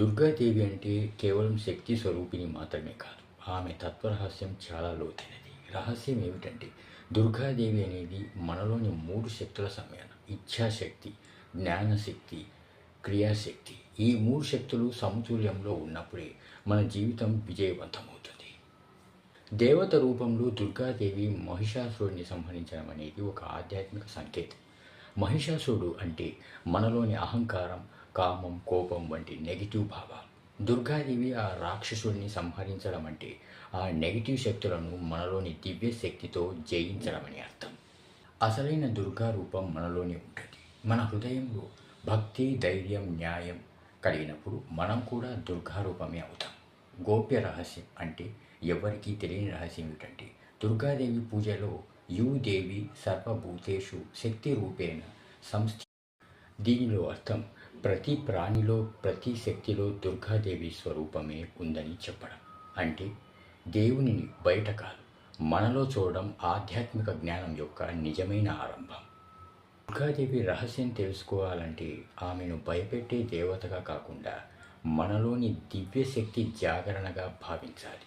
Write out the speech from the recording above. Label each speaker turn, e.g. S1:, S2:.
S1: దుర్గాదేవి అంటే కేవలం శక్తి స్వరూపిణి మాత్రమే కాదు. ఆమె తత్వరహస్యం చాలా లోతైనది. రహస్యం ఏమిటంటే దుర్గాదేవి అనేది మనలోని మూడు శక్తుల సమ్మేళనం ఇచ్ఛాశక్తి జ్ఞానశక్తి క్రియాశక్తి. ఈ మూడు శక్తులు సమతుల్యంలో ఉన్నప్పుడే మన జీవితం విజయవంతమవుతుంది. దేవత రూపంలో దుర్గాదేవి మహిషాసురుడిని సంహరించడం అనేది ఒక ఆధ్యాత్మిక సంకేతం. మహిషాసురుడు అంటే మనలోని అహంకారం కామం కోపం వంటి నెగిటివ్ భావాలు. దుర్గాదేవి ఆ రాక్షసుడిని సంహరించడం అంటే ఆ నెగిటివ్ శక్తులను మనలోని దివ్య శక్తితో జయించడం అని అర్థం. అసలైన దుర్గా రూపం మనలోనే ఉంటుంది. మన హృదయంలో భక్తి ధైర్యం న్యాయం కలిగినప్పుడు మనం కూడా దుర్గా రూపమే అవుతాం. గోప్య రహస్యం అంటే ఎవరికీ తెలియని రహస్యం ఏమిటంటే దుర్గాదేవి పూజలో యూ దేవి సర్వభూతేషు శక్తి రూపేణ సంస్థ దీనిలో అర్థం ప్రతి ప్రాణిలో ప్రతి శక్తిలో దుర్గాదేవి స్వరూపమే ఉందని చెప్పడం. అంటే దేవునిని బయట కాదు మనలో చూడడం ఆధ్యాత్మిక జ్ఞానం యొక్క నిజమైన ఆరంభం. దుర్గాదేవి రహస్యం తెలుసుకోవాలంటే ఆమెను భయపెట్టే దేవతగా కాకుండా మనలోని దివ్యశక్తి జాగరణగా భావించాలి.